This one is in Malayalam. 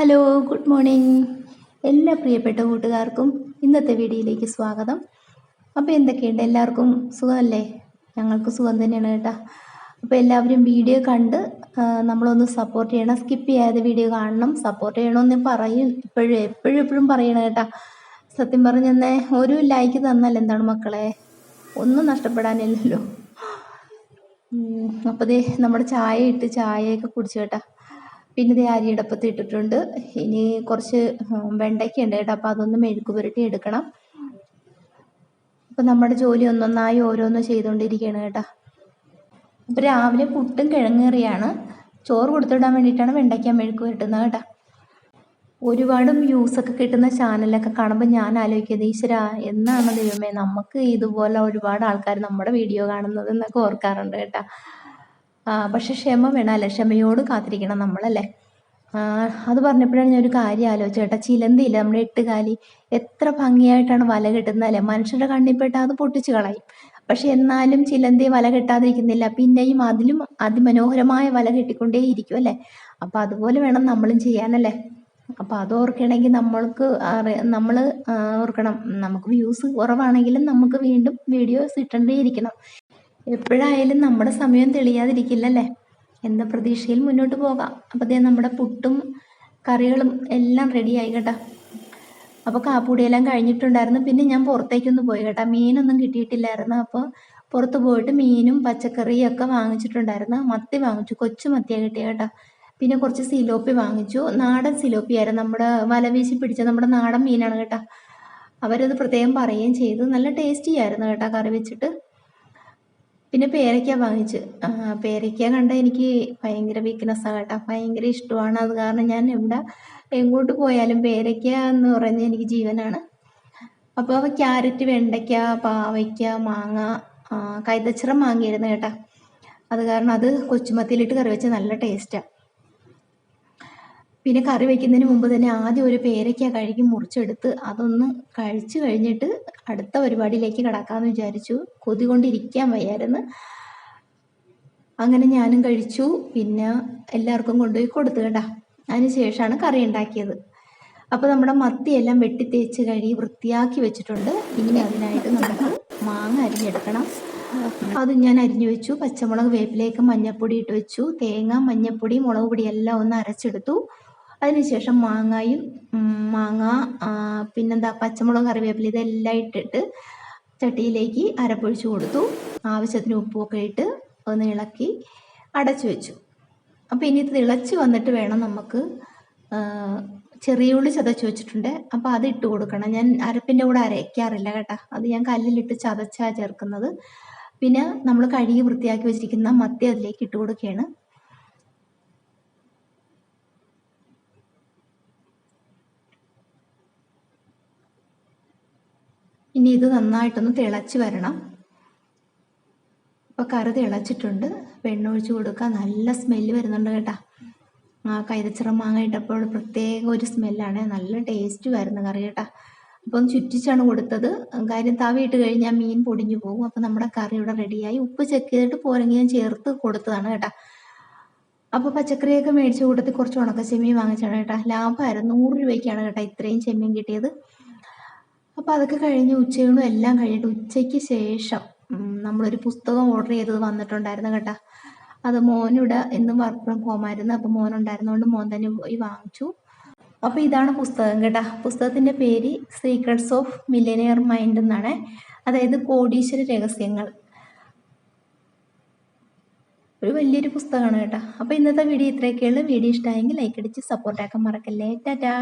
ഹലോ ഗുഡ് മോർണിംഗ് എല്ലാ പ്രിയപ്പെട്ട കൂട്ടുകാർക്കും ഇന്നത്തെ വീഡിയോയിലേക്ക് സ്വാഗതം. അപ്പോൾ എന്തൊക്കെയുണ്ട് എല്ലാവർക്കും സുഖമല്ലേ? ഞങ്ങൾക്ക് സുഖം തന്നെയാണ് കേട്ടോ. അപ്പോൾ എല്ലാവരും വീഡിയോ കണ്ട് നമ്മളൊന്ന് സപ്പോർട്ട് ചെയ്യണം. സ്കിപ്പ് ചെയ്യാതെ വീഡിയോ കാണണം. സപ്പോർട്ട് ചെയ്യണമെന്ന് പറയും. ഇപ്പോഴും എപ്പോഴും എപ്പോഴും പറയണം കേട്ടോ. സത്യം പറഞ്ഞെന്നേ ഒരു ലൈക്ക് തന്നാൽ എന്താണ് മക്കളെ? ഒന്നും നഷ്ടപ്പെടാനില്ലല്ലോ. അപ്പോൾ ദേ നമ്മുടെ ചായ ഇട്ട് ചായയൊക്കെ കുടിച്ചു കേട്ടാ. പിന്നെ ഇത് അരിയടപ്പത്ത് ഇട്ടിട്ടുണ്ട്. ഇനി കുറച്ച് വെണ്ടയ്ക്ക ഉണ്ട് കേട്ടോ. അപ്പോൾ അതൊന്ന് മെഴുക്ക് പുരട്ടി എടുക്കണം. അപ്പം നമ്മുടെ ജോലി ഒന്നൊന്നായി ഓരോന്ന് ചെയ്തുകൊണ്ടിരിക്കുകയാണ് കേട്ടോ. അപ്പോൾ രാവിലെ പുട്ടും കിഴങ്ങേറിയാണ് ചോറ് കൊടുത്തിടാൻ വേണ്ടിയിട്ടാണ് വെണ്ടയ്ക്ക മെഴുക്ക് പുരട്ടുന്നത് കേട്ടോ. ഒരുപാട് വ്യൂസൊക്കെ കിട്ടുന്ന ചാനലൊക്കെ കാണുമ്പോൾ ഞാൻ ആലോചിക്കുന്നത് ഈശ്വര എന്നാണ് ദൈവമേ നമുക്ക് ഇതുപോലെ ഒരുപാട് ആൾക്കാർ നമ്മുടെ വീഡിയോ കാണുന്നത് എന്നൊക്കെ ഓർക്കാറുണ്ട് കേട്ടോ. പക്ഷെ ക്ഷമ വേണം അല്ലെ ക്ഷമയോട് കാത്തിരിക്കണം നമ്മളല്ലേ? അത് പറഞ്ഞപ്പോഴാണ് ഞാൻ ഒരു കാര്യം ആലോചിച്ചത് കേട്ടോ. ചിലന്തിയില്ല നമ്മുടെ എട്ടുകാലി? എത്ര ഭംഗിയായിട്ടാണ് വല കെട്ടുന്നത് അല്ലേ മനുഷ്യരുടെ കണ്ണിൽപ്പെട്ട അത് പൊട്ടിച്ചു കളയും. പക്ഷെ എന്നാലും ചിലന്തി വല കെട്ടാതിരിക്കുന്നില്ല. പിന്നെയും അതിലും അതിമനോഹരമായ വല കിട്ടിക്കൊണ്ടേ ഇരിക്കും അല്ലേ അപ്പം അതുപോലെ വേണം നമ്മളും ചെയ്യാനല്ലേ? അപ്പം അത് ഓർക്കണമെങ്കിൽ നമ്മൾക്ക് നമ്മൾ ഓർക്കണം. നമുക്ക് വ്യൂസ് കുറവാണെങ്കിലും നമുക്ക് വീണ്ടും വീഡിയോസ് ഇട്ടേണ്ടേ ഇരിക്കണം എപ്പോഴായാലും നമ്മുടെ സമയം തെളിയാതിരിക്കില്ലല്ലേ? എന്ന പ്രതീക്ഷയിൽ മുന്നോട്ട് പോകാം. അപ്പോൾ ദേ നമ്മുടെ പുട്ടും കറികളും എല്ലാം റെഡിയായി കേട്ടോ. അപ്പോൾ കാപ്പൂടിയെല്ലാം കഴിഞ്ഞിട്ടുണ്ടായിരുന്നു. പിന്നെ ഞാൻ പുറത്തേക്കൊന്ന് പോയി കേട്ടോ. മീനൊന്നും കിട്ടിയിട്ടില്ലായിരുന്നു. അപ്പോൾ പുറത്ത് പോയിട്ട് മീനും പച്ചക്കറിയും ഒക്കെ വാങ്ങിച്ചിട്ടുണ്ടായിരുന്നു. മത്തി വാങ്ങിച്ചു. കൊച്ചു മത്തിയാണ് കിട്ടിയ കേട്ടോ. പിന്നെ കുറച്ച് സിലോപ്പി വാങ്ങിച്ചു. നാടൻ സിലോപ്പി ആയിരുന്നു. നമ്മുടെ വല വീശി പിടിച്ച നമ്മുടെ നാടൻ മീനാണ് കേട്ടോ. അവരത് പ്രത്യേകം പറയുകയും ചെയ്തു. നല്ല ടേസ്റ്റി ആയിരുന്നു കേട്ടോ കറി വെച്ചിട്ട്. പിന്നെ പേരയ്ക്ക വാങ്ങിച്ച്. പേരയ്ക്ക കണ്ട എനിക്ക് ഭയങ്കര വീക്ക്നെസ്സാണ് കേട്ടോ. ഭയങ്കര ഇഷ്ടമാണ്. അത് കാരണം ഞാൻ എവിടെ എങ്ങോട്ട് പോയാലും പേരയ്ക്ക എന്ന് പറയുന്നത് എനിക്ക് ജീവനാണ്. അപ്പോൾ ക്യാരറ്റ് വെണ്ടയ്ക്ക പാവയ്ക്ക മാങ്ങ കൈതച്ചിറ മാങ്ങയായിരുന്നു കേട്ടോ. അത് കാരണം അത് കൊച്ചുമത്തിയിലിട്ട് കറി വെച്ച് നല്ല ടേസ്റ്റാണ് പിന്നെ കറി വയ്ക്കുന്നതിന് മുമ്പ് തന്നെ ആദ്യം ഒരു പേരയ്ക്ക കഴുകി മുറിച്ചെടുത്ത് അതൊന്ന് കഴിച്ചു കഴിഞ്ഞിട്ട് അടുത്ത പരിപാടിയിലേക്ക് കിടക്കാമെന്ന് വിചാരിച്ചു. കൊതി കൊണ്ടിരിക്കാൻ വയ്യായിരുന്നു. അങ്ങനെ ഞാനും കഴിച്ചു. പിന്നെ എല്ലാവർക്കും കൊണ്ടുപോയി കൊടുത്തു കേട്ടാ അതിന് ശേഷമാണ് കറി ഉണ്ടാക്കിയത്. അപ്പോൾ നമ്മുടെ മത്തിയെല്ലാം വെട്ടി തേച്ച് കഴുകി വൃത്തിയാക്കി വെച്ചിട്ടുണ്ട്. ഇനി അതിനായിട്ട് നമുക്ക് മാങ്ങ അരിഞ്ഞെടുക്കണം. അത് ഞാൻ അരിഞ്ഞു വെച്ചു. പച്ചമുളക് വേപ്പിലേക്ക് മഞ്ഞപ്പൊടി ഇട്ട് വെച്ചു. തേങ്ങ മഞ്ഞപ്പൊടി മുളക് പൊടി എല്ലാം ഒന്ന് അരച്ചെടുത്തു. അതിനുശേഷം മാങ്ങയും മാങ്ങ പിന്നെന്താ പച്ചമുളക് കറിവേപ്പില ഇതെല്ലാം ഇട്ടിട്ട് ചട്ടിയിലേക്ക് അരപ്പൊഴിച്ചു കൊടുത്തു. ആവശ്യത്തിന് ഉപ്പുമൊക്കെ ഇട്ട് ഒന്ന് ഇളക്കി അടച്ചു വെച്ചു. അപ്പോൾ ഇനി ഇത് തിളച്ച് വന്നിട്ട് വേണം നമുക്ക് ചെറിയ ഉള്ളി ചതച്ച് വെച്ചിട്ടുണ്ട്. അപ്പോൾ അത് ഇട്ട് കൊടുക്കണം. ഞാൻ അരപ്പിന്റെ കൂടെ അരയ്ക്കാറില്ല കേട്ടോ. അത് ഞാൻ കല്ലിലിട്ട് ചതച്ചാണ് ചേർക്കുന്നത്. പിന്നെ നമ്മൾ കഴുകി വൃത്തിയാക്കി വെച്ചിരിക്കുന്ന മത്തി അതിലേക്ക് ഇട്ട് കൊടുക്കുകയാണ്. ഇനി ഇത് നന്നായിട്ടൊന്ന് തിളച്ച് വരണം. അപ്പോൾ കറി തിളച്ചിട്ടുണ്ട്. വെണ്ണൊഴിച്ച് കൊടുക്കുക. നല്ല സ്മെല്ല് വരുന്നുണ്ട് കേട്ടോ. ആ കൈതച്ചിറ മാങ്ങ ഇട്ടപ്പോൾ പ്രത്യേക ഒരു സ്മെല്ലാണ് നല്ല ടേസ്റ്റ് വരുന്ന കറി കേട്ടോ. ഒന്ന് ചുറ്റിച്ചാണ് കൊടുത്തത്. കാര്യം തവി ഇട്ട് കഴിഞ്ഞാൽ മീൻ പൊടിഞ്ഞു പോകും. അപ്പോൾ നമ്മുടെ കറി ഇവിടെ റെഡിയായി ഉപ്പ് ചെക്ക് ചെയ്തിട്ട് പോരെങ്കിൽ ഞാൻ ചേർത്ത് കൊടുത്തതാണ് കേട്ടോ. അപ്പോൾ പച്ചക്കറിയൊക്കെ മേടിച്ച കൂട്ടത്തിൽ കുറച്ച് ഉണക്ക ചെമ്മീൻ വാങ്ങിച്ചാണ് കേട്ടോ ലാഭമായിരുന്നു നൂറ് രൂപയ്ക്കാണ് കേട്ടോ ഇത്രയും ചെമ്മീൻ കിട്ടിയത്. അപ്പോൾ അതൊക്കെ കഴിഞ്ഞ് ഉച്ചയൂണും എല്ലാം കഴിഞ്ഞിട്ട് ഉച്ചയ്ക്ക് ശേഷം നമ്മളൊരു പുസ്തകം ഓർഡർ ചെയ്തത് വന്നിട്ടുണ്ടായിരുന്നു കേട്ടോ. അത് മോനിവിടെ എന്നും വർക്ക് ഫ്രം ഹോം ആയിരുന്നു. അപ്പോൾ മോൻ ഉണ്ടായിരുന്നതുകൊണ്ട് മോൻ തന്നെ പോയി വാങ്ങിച്ചു. അപ്പോൾ ഇതാണ് പുസ്തകം കേട്ടോ. പുസ്തകത്തിന്റെ പേര് സീക്രട്സ് ഓഫ് മില്ലനിയർ മൈൻഡ് എന്നാണ്. അതായത് കോടീശ്വര രഹസ്യങ്ങൾ. ഒരു വലിയൊരു പുസ്തകമാണ് കേട്ടോ. അപ്പോൾ ഇന്നത്തെ വീഡിയോ ഇത്രയൊക്കെയുള്ളൂ വീഡിയോ ഇഷ്ടമായെങ്കിൽ ലൈക്ക് അടിച്ച് സപ്പോർട്ടാക്കാൻ മറക്കല്ലേ. ടാറ്റാ.